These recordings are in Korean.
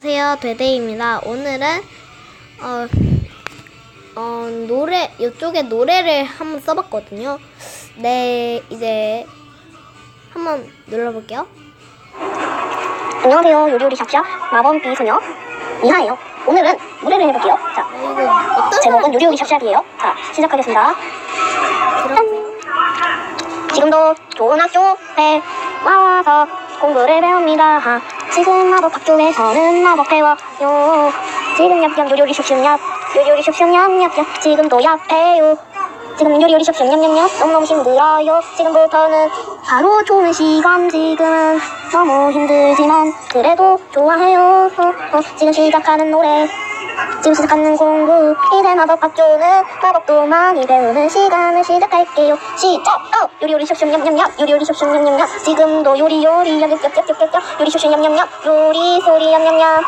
안녕하세요, 되데이입니다. 오늘은 어, 어, 노래 이쪽에 노래를 한번 써봤거든요. 네, 이제 한번 눌러볼게요. 안녕하세요. 요리요리 샵샵 마법비 소녀 미하예요. 오늘은 노래를 해볼게요. 자, 아, 이거 어떤 제목은 요리요리 샵샵이에요. 자, 시작하겠습니다. 지금도 좋은 학교에 공부를 배웁니다. 하, 지금 마법 학교에서는 마법 배워요. 지금 얍얍 요리요리 샵샵 요리요리 얍얍 지금도 얍해요. 지금 요리요리 얍얍얍 너무너무 힘들어요. 지금부터는 바로 좋은 시간 지금은 너무 힘들지만 그래도 좋아해요. 어, 어, 지금 시작하는 노래 지금 시작하는 공부 이제 마법 학교는 마법도 많이 배우는 시간을 시작할게요. 시작! 어! 요리요리 숍숍 냠냠냠 요리요리 숍숍 냠냠냠. 지금도 요리요리 냠냠냠냠냠 요리 숍숍 냠냠냠 요리 소리 냠냠냠.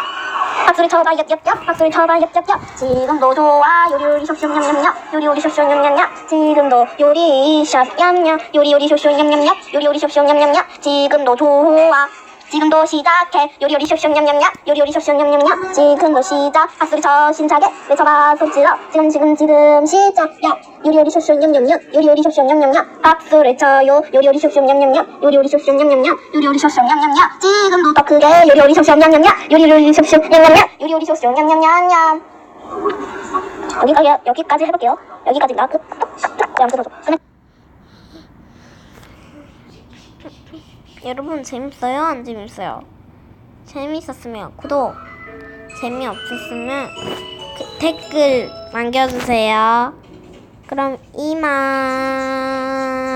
박수를 쳐봐 얍얍얍. 박수를 쳐봐 얍얍얍. 지금도 좋아 요리요리 숍숍 냠냠냠 요리요리 숍숍 냠냠냠. 지금도 요리 샵 냠냠. 요리요리 숍숍 냠냠냠. 요리요리 숍숍 냠냠냠. 지금도 좋아 지금도 시작해 요리요리 숍숍 냠냠냠 요리요리 숍숍 냠냠냠 지금도 시작 박수를 쳐 신차게 외쳐봐 손질러 지금 지금 지금 시작 야 요리요리 숍숍 냠냠냠 요리요리 숍숍 냠냠냠 박수를 쳐요 요리요리 숍숍 냠냠냠 요리요리 숍숍 냠냠냠 요리요리 숍숍 냠냠냠 지금도 더 크게 요리요리 숍숍 냠냠냠 요리요리 숍숍 냠냠냠 요리요리 숍숍 냠냠냠냠 여기까지 여기까지 해볼게요 여기까지 나 끝. 안 들어줘. 여러분 재밌어요? 안 재밌어요? 재밌었으면 구독, 재미없었으면 그 댓글 남겨주세요. 그럼 이만.